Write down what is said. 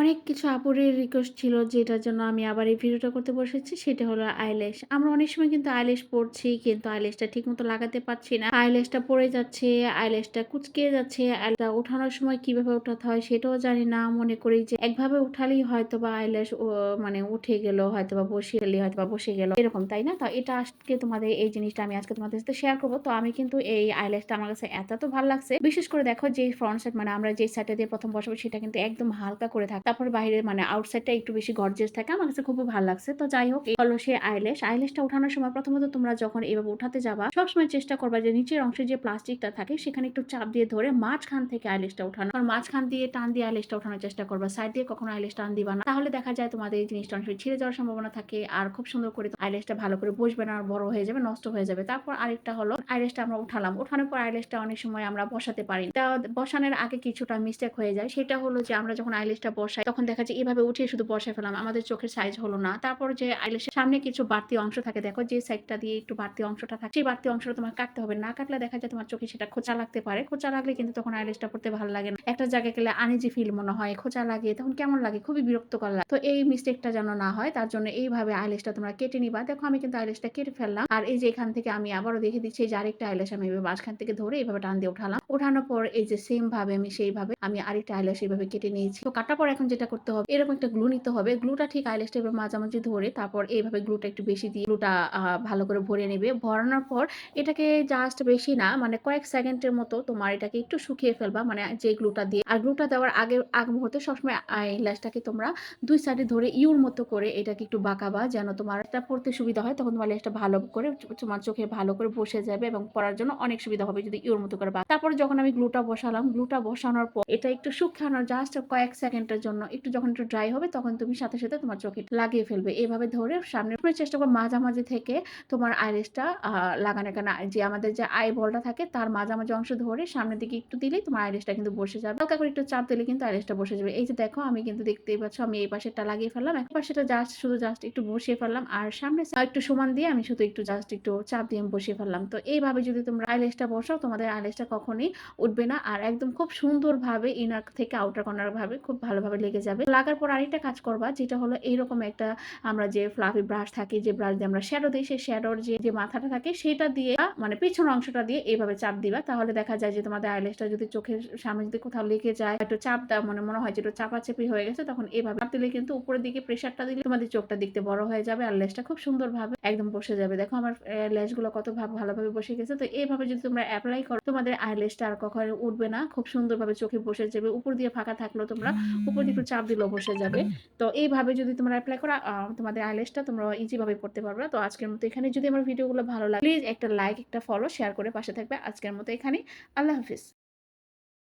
অনেক কিছু আপুরের রিকোয়েস্ট ছিল যেটার জন্য আমি আবার এই ভিডিওটা করতে বসেছি, সেটা হলো আইল্যাশ আমরা অনেক সময় কিন্তু আইল্যাশ পড়ছি কিন্তু আইল্যাশটা ঠিক মতো লাগাতে পারছি না। আইল্যাশটা পড়ে যাচ্ছে আইল্যাশটা কুচকে যাচ্ছে আইল্যাশটা ওঠানোর সময় কীভাবে ওঠাতে হয় সেটাও জানি না। মনে করি যে একভাবে উঠালেই হয়তো বা আইল্যাশ মানে উঠে গেল হয়তো বা বসে গেলে হয়তো বা বসে গেল। এরকম, তাই না? তো এটা আজকে তোমাদের, এই জিনিসটা আমি আজকে তোমাদের সাথে শেয়ার করব। তো আমি কিন্তু এই আইল্যাশটা আমার কাছে এত তো ভালো লাগছে। বিশেষ করে দেখো যে ফ্রন্ট সাইড মানে আমরা যে সাইডে দিয়ে প্রথম বসাবো, সেটা কিন্তু একদম হালকা করে থাকে তারপর বাইরে মানে আউটসাইডটা একটু বেশি গর্জেস থাকে। আমার কাছে খুবই ভালো লাগছে। তো যাই হোক হলো সে আইলেশ আইলেশটা উঠানোর সময় প্রথমত তোমরা যখন এভাবে উঠাতে যাবা, সবসময় চেষ্টা করবা যে নিচের অংশে যে প্লাস্টিকটা থাকে, সেখানে একটু চাপ দিয়ে ধরে মাঝখান থেকে আইলেশটা উঠানো আর মাঝখান দিয়ে টান দিয়ে আইলেশটা উঠানোর চেষ্টা করবা। সাইড দিয়ে কখনো আইলেশ টান দিবা না। তাহলে দেখা যায় তোমাদের এই জিনিসটা অনেক ছিঁড়ে যাওয়ার সম্ভাবনা থাকে আর খুব সুন্দর করে আইলেশটা ভালো করে বসবে না, আর বড় হয়ে যাবে, নষ্ট হয়ে যাবে। তারপর আরেকটা হলো আইলেশটা আমরা উঠালাম। উঠানোর পর আইলেশটা অনেক সময় আমরা বসাতে পারি তা বসানোর আগে কিছুটা মিস্টেক হয়ে যায়। সেটা হলো যে আমরা যখন আইলেশটা বসাই তখন দেখা যায় এভাবে উঠিয়ে শুধু বসায় ফেলাম আমাদের চোখের সাইজ হলো না। তারপর যে আইলেশের সামনে কিছু বাড়তি অংশ থাকে, দেখো যে সাইডটা দিয়ে একটু বাড়তি অংশটা থাকে, সেই বাড়তি অংশটা তোমার কাটতে হবে। না কাটলে দেখা যায় তোমার চোখে সেটা খোঁচা লাগতে পারে। খোঁচা লাগলে কিন্তু তখন আইলেশটা পড়তে ভালো লাগে না। একটা জায়গায় গেলে আনিজি ফিল মনে হয়, খোঁচা লাগে, তখন কেমন লাগে? খুবই বিরক্তকর লাগে। তো এই মিস্টেকটা যেন না হয়, তার জন্য এইভাবে আইলেশটা তোমরা কেটে নিবা। দেখো আমি কিন্তু আইলেশটা কেটে ফেললাম। আর এই যে এখান থেকে আমি আবারও দেখে দিচ্ছি যে আরেকটা আইলেশ আমি এভাবে মাঝখান থেকে ধরে এইভাবে টান দিয়ে উঠালাম। উঠানোর পর এই যে সেম ভাবে আমি সেইভাবে আমি আরেকটা আইলেশ এইভাবে কেটে নিয়েছি। তো কাটার পর এখন যেটা করতে হবে, এরকম একটা গ্লু নিতে হবে। গ্লুটা ঠিক আইলেসটা এবার মাঝামাঝি ধরে তারপর এইভাবে গ্লুটা একটু বেশি দিয়ে গ্লুটা ভালো করে ভরে নেবে। ভরানোর পর এটাকে জাস্ট বেশি না মানে কয়েক সেকেন্ডের মতো তোমার এটাকে একটু শুকিয়ে ফেলবা মানে যে গ্লুটা দিয়ে। আর গ্লুটা দেওয়ার আগে, আগ মুহূর্তে সবসময় আইল্যাশটাকে তোমরা দুই সাইডে ধরে ইউর মতো করে এটাকে একটু বাঁকাবা, যেন তোমার এটা পড়তে সুবিধা হয়, তখন তোমার লেসটা ভালো করে তোমার চোখে ভালো করে বসে যাবে এবং পড়ার জন্য অনেক সুবিধা হবে যদি ইউর মতো করে তারপর যখন আমি গ্লুটা বসালাম গ্লুটা বসানোর পর এটা একটু শুকানোর জাস্ট কয়েক সেকেন্ডের জন্য, একটু যখন একটু ড্রাই হবে তখন তুমি সাথে সাথে তোমার চোখে লাগিয়ে ফেলবে। এভাবে ধরে সামনে চেষ্টা করো, মাঝামাঝি থেকে তোমার আইরিসটা লাগানো কেন যে আমাদের যে আই বলটা থাকে তার মাঝামাঝি অংশ ধরে সামনের দিকে একটু দিলেই তোমার আইরিসটা কিন্তু বসে যাবে। হালকা করে একটু চাপ দিলে কিন্তু আইরিসটা বসে যাবে। এই যে দেখো, আমি কিন্তু দেখতেই পাচ্ছ আমি এই পাশেরটা লাগিয়ে ফেললাম। এক পাশেটা জাস্ট শুধু জাস্ট একটু বসিয়ে ফেললাম আর সামনে একটু সমান দিয়ে আমি শুধু একটু জাস্ট একটু চাপ দিয়ে বসিয়ে ফেললাম। তো এইভাবে যদি তোমরা আইলেসটা বসাও, তোমাদের আইলেসটা কখনই উঠবে না। আর একদম খুব সুন্দরভাবে ইনার থেকে আউটার কর্নার ভাবে খুব ভালোভাবে লেগে যাবে। লাগার পর আরেকটা কাজ করবা, যেটা হলো এইরকম একটা আমরা যে ফ্লাফি ব্রাশ থাকি, যে ব্রাশ দিয়ে আমরা শ্যাডো দিই, সেই শ্যাডোর যে যে মাথাটা থাকে, সেটা দিয়ে মানে পিছন অংশটা দিয়ে এইভাবে চাপ দিবা। তাহলে দেখা যায় যে তোমাদের আইলেসটা যদি চোখের সামনে যদি কোথাও লেগে যায়, একটু চাপ দেওয়া মানে মনে হয় যে একটু চাপাচাপি হয়ে গেছে, তখন এইভাবে চাপ দিলে কিন্তু উপরের দিকে প্রেশারটা দিলে তোমাদের চোখটা দেখতে বড় হয়ে যাবে আর লেসটা খুব সুন্দরভাবে একদম বসে যাবে। দেখো আমার লেসগুলো কত ভালোভাবে বসে গেছে। তো এইভাবে যদি তোমরা অ্যাপ্লাই করো, তোমাদের আইলেসটা আর কখনো উঠবে না। খুব সুন্দরভাবে চোখে বসে যাবে। উপর দিয়ে ফাঁকা থাকলেও তোমরা উপর দিয়ে একটু চাপ দিলেও বসে যাবে। তো এইভাবে যদি তোমরা অ্যাপ্লাই করা তোমাদের আইলেসটা তোমরা ইজিভাবে পড়তে পারবে। তো আজকের মতো এখানে। যদি আমার ভিডিওগুলো ভালো লাগে প্লিজ একটা লাইক একটা ফলো শেয়ার করে পাশে থাকবে। আজকের মতো এখানে আল্লাহ হাফিজ।